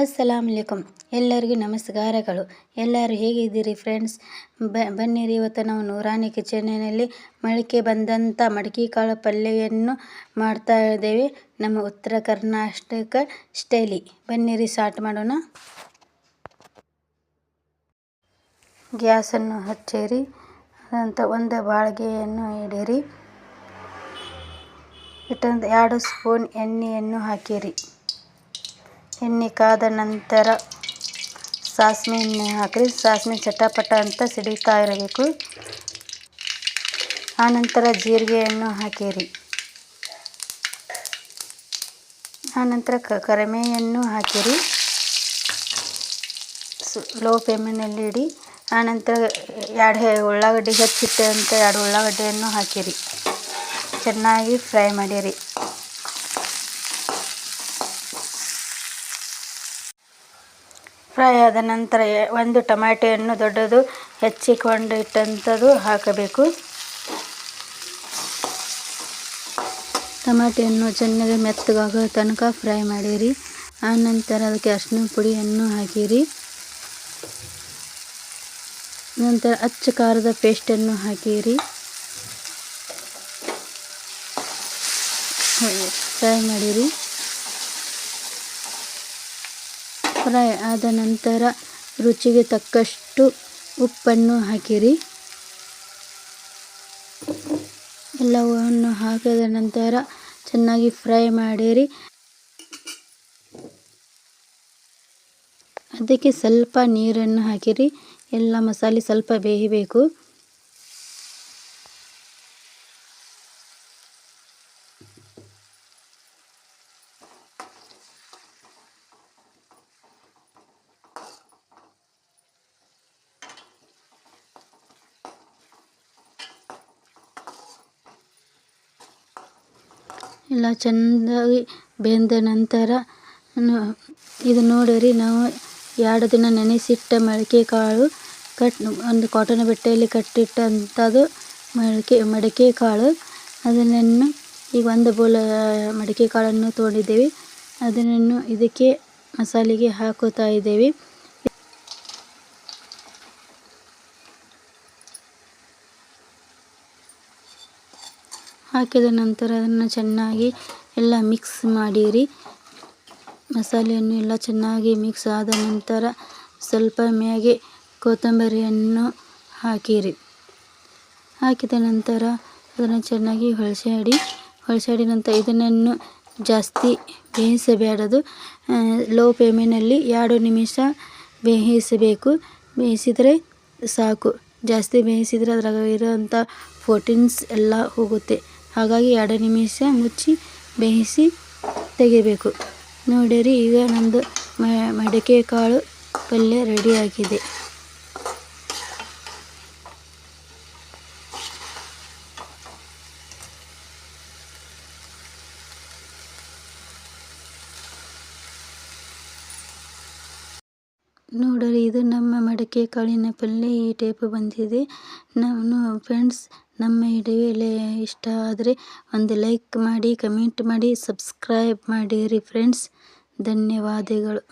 ಅಸ್ಸಲಾಮ್ ಅಲೈಕುಮ್. ಎಲ್ಲರಿಗೂ ನಮಸ್ಕಾರಗಳು. ಎಲ್ಲರೂ ಹೇಗಿದ್ದೀರಿ ಫ್ರೆಂಡ್ಸ್? ಬನ್ನಿರಿ ಇವತ್ತು ನಾವು ನೂರಾನಿ ಕಿಚನಿನಲ್ಲಿ ಮೊಳಕೆ ಬಂದಂಥ ಮಡಿಕೆ ಕಾಳು ಪಲ್ಯವನ್ನು ಮಾಡ್ತಾ ಇದ್ದೇವೆ. ನಮ್ಮ ಉತ್ತರ ಕರ್ನಾಟಕ ಸ್ಟೈಲಿ. ಬನ್ನಿರಿ, ಸ್ಟಾರ್ಟ್ ಮಾಡೋಣ. ಗ್ಯಾಸನ್ನು ಹಚ್ಚಿರಿ. ಅಂತ ಒಂದು ಬಾಳಿಗೆಯನ್ನು ಇಡಿರಿ. ಇಟ್ಟಂತ ಎರಡು ಸ್ಪೂನ್ ಎಣ್ಣೆಯನ್ನು ಹಾಕಿರಿ. ಎಣ್ಣೆ ಕಾದ ನಂತರ ಸಾಸಿವೆ ಎಣ್ಣೆ ಹಾಕಿರಿ. ಸಾಸಿವೆ ಚಟಪಟ ಅಂತ ಸಿಡಿತಾ ಇರಬೇಕು. ಆನಂತರ ಜೀರಿಗೆಯನ್ನು ಹಾಕಿರಿ. ಆನಂತರ ಕರಿಮೆಯನ್ನು ಹಾಕಿರಿ. ಲೋ ಫ್ಲೇಮಿನಲ್ಲಿ ಇಡಿ. ಆನಂತರ ಎರಡು ಉಳ್ಳಾಗಡ್ಡಿ ಹೆಚ್ಚಿಟ್ಟೆ ಅಂತ ಎರಡು ಉಳ್ಳಾಗಡ್ಡೆಯನ್ನು ಹಾಕಿರಿ. ಚೆನ್ನಾಗಿ ಫ್ರೈ ಮಾಡಿರಿ. ಫ್ರೈ ಆದ ನಂತರ ಒಂದು ಟೊಮ್ಯಾಟೊಯನ್ನು ದೊಡ್ಡದು ಹೆಚ್ಚಿಕೊಂಡಿಟ್ಟಂಥದ್ದು ಹಾಕಬೇಕು. ಟೊಮ್ಯಾಟೊಯನ್ನು ಚೆನ್ನಾಗಿ ಮೆತ್ತಗಾಗೋ ತನಕ ಫ್ರೈ ಮಾಡಿರಿ. ಆನಂತರ ಅದಕ್ಕೆ ಅರಿಶಿನ ಪುಡಿಯನ್ನು ಹಾಕಿರಿ. ನಂತರ ಅಚ್ಚ ಖಾರದ ಪೇಸ್ಟನ್ನು ಹಾಕಿರಿ. ಫ್ರೈ ಮಾಡಿರಿ. ಫ್ರೈ ಆದ ನಂತರ ರುಚಿಗೆ ತಕ್ಕಷ್ಟು ಉಪ್ಪನ್ನು ಹಾಕಿರಿ. ಎಲ್ಲವನ್ನು ಹಾಕಿದ ನಂತರ ಚೆನ್ನಾಗಿ ಫ್ರೈ ಮಾಡಿರಿ. ಅದಕ್ಕೆ ಸ್ವಲ್ಪ ನೀರನ್ನು ಹಾಕಿರಿ. ಎಲ್ಲ ಮಸಾಲೆ ಸ್ವಲ್ಪ ಬೇಯಬೇಕು. ಎಲ್ಲ ಚೆಂದಾಗಿ ಬೆಂದ ನಂತರ ಇದು ನೋಡಿರಿ, ನಾವು ಎರಡು ದಿನ ನೆನೆಸಿಟ್ಟ ಮಡಿಕೆ ಕಾಳು ಕಟ್, ಒಂದು ಕಾಟನ್ ಬಟ್ಟೆಯಲ್ಲಿ ಕಟ್ಟಿಟ್ಟಂಥದ್ದು ಮಡಿಕೆ ಮಡಿಕೆ ಕಾಳು. ಅದನ್ನು ಈಗ ಒಂದು ಬೋಲ ಮಡಿಕೆ ಕಾಳನ್ನು ತೊಗೊಂಡಿದ್ದೇವೆ ಅದನ್ನು ಇದಕ್ಕೆ ಮಸಾಲೆಗೆ ಹಾಕುತ್ತಾ ಇದ್ದೇವೆ. ಹಾಕಿದ ನಂತರ ಅದನ್ನು ಚೆನ್ನಾಗಿ ಎಲ್ಲ ಮಿಕ್ಸ್ ಮಾಡಿರಿ. ಮಸಾಲೆಯನ್ನು ಎಲ್ಲ ಚೆನ್ನಾಗಿ ಮಿಕ್ಸ್ ಆದ ನಂತರ ಸ್ವಲ್ಪ ಮ್ಯಾಗೆ ಕೊತ್ತಂಬರಿಯನ್ನು ಹಾಕಿರಿ. ಹಾಕಿದ ನಂತರ ಅದನ್ನು ಚೆನ್ನಾಗಿ ಹೊಳಸಾಡಿ ಹೊಳಸಾಡಿ ನಂತರ ಇದನ್ನು ಜಾಸ್ತಿ ಬೇಯಿಸಬೇಡದು. ಲೋ ಫ್ಲೇಮಿನಲ್ಲಿ ಎರಡು ನಿಮಿಷ ಬೇಯಿಸಬೇಕು. ಬೇಯಿಸಿದರೆ ಸಾಕು. ಜಾಸ್ತಿ ಬೇಯಿಸಿದರೆ ಅದ್ರಾಗ ಇರೋಂಥ ಪ್ರೋಟೀನ್ಸ್ ಎಲ್ಲ ಹೋಗುತ್ತೆ. ಹಾಗಾಗಿ ಎರಡು ನಿಮಿಷ ಮುಚ್ಚಿ, ಬೇಯಿಸಿ ತೆಗಿಬೇಕು. ನೋಡಿರಿ, ಈಗ ನಮ್ಮದು ಮಡಿಕೆ ಕಾಳು ಪಲ್ಯ ರೆಡಿಯಾಗಿದೆ ನೋಡಿರಿ, ಇದು ನಮ್ಮ ಮಡಿಕೆ ಕಾಳಿನ ಪಲ್ಯ ಈ ಟೈಪ್ ಬಂದಿದೆ. ನಾನು ಫ್ರೆಂಡ್ಸ್ ನಮ್ಮ ವಿಡಿಯೋ ಇಷ್ಟ ಆದರೆ ಒಂದು ಲೈಕ್ ಮಾಡಿ ಕಮೆಂಟ್ ಮಾಡಿ ಸಬ್ಸ್ಕ್ರೈಬ್ ಮಾಡಿರಿ ಫ್ರೆಂಡ್ಸ್ ಧನ್ಯವಾದಗಳು.